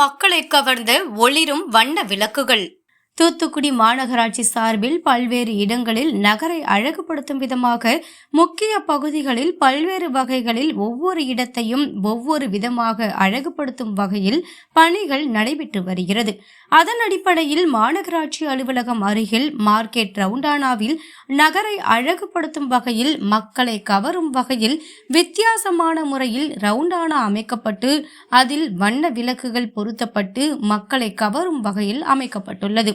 மக்களை கவர்ந்த ஒளிரும் வண்ண விளக்குகள். தூத்துக்குடி மாநகராட்சி சார்பில் பல்வேறு இடங்களில் நகரை அழகுபடுத்தும் விதமாக முக்கிய பகுதிகளில் பல்வேறு வகைகளில் ஒவ்வொரு இடத்தையும் ஒவ்வொரு விதமாக அழகுபடுத்தும் வகையில் பணிகள் நடைபெற்று வருகிறது. அதன் அடிப்படையில் மாநகராட்சி அலுவலகம் அருகில் மார்க்கெட் ரவுண்டானாவில் நகரை அழகுபடுத்தும் வகையில் மக்களை கவரும் வகையில் வித்தியாசமான முறையில் ரவுண்டானா அமைக்கப்பட்டு அதில் வண்ண விளக்குகள் பொருத்தப்பட்டு மக்களை கவரும் வகையில் அமைக்கப்பட்டுள்ளது.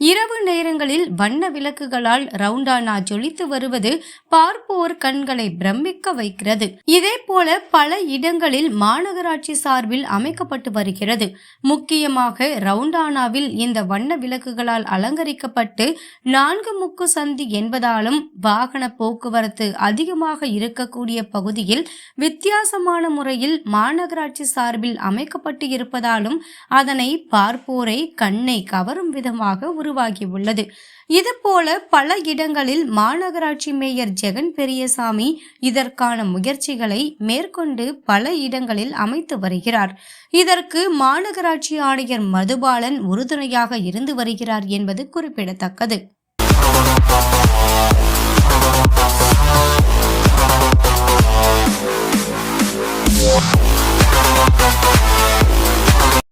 இரவு நேரங்களில் வண்ண விளக்குகளால் ரவுண்டானா ஜொலித்து வருவது பார்ப்போர் கண்களை பிரமிக்க வைக்கிறது. இதே போல பல இடங்களில் மாநகராட்சி சார்பில் அமைக்கப்பட்டு வருகிறது. முக்கியமாக ரவுண்டானாவில் இந்த வண்ண விளக்குகளால் அலங்கரிக்கப்பட்டு நான்கு முக்கு சந்தி என்பதாலும் வாகன போக்குவரத்து அதிகமாக இருக்கக்கூடிய பகுதியில் வித்தியாசமான முறையில் மாநகராட்சி சார்பில் அமைக்கப்பட்டு இருப்பதாலும் அதனை பார்ப்போரை கண்ணை கவரும் விதமாக உருவாகியுள்ளது இதுபோல பல இடங்களில் மாநகராட்சி மேயர் ஜெகன் பெரியசாமி இதற்கான முயற்சிகளை மேற்கொண்டு பல இடங்களில் அமைத்து வருகிறார். இதற்கு மாநகராட்சி ஆணையர் மதுபாலன் உறுதுணையாக இருந்து வருகிறார் என்பது குறிப்பிடத்தக்கது. Thank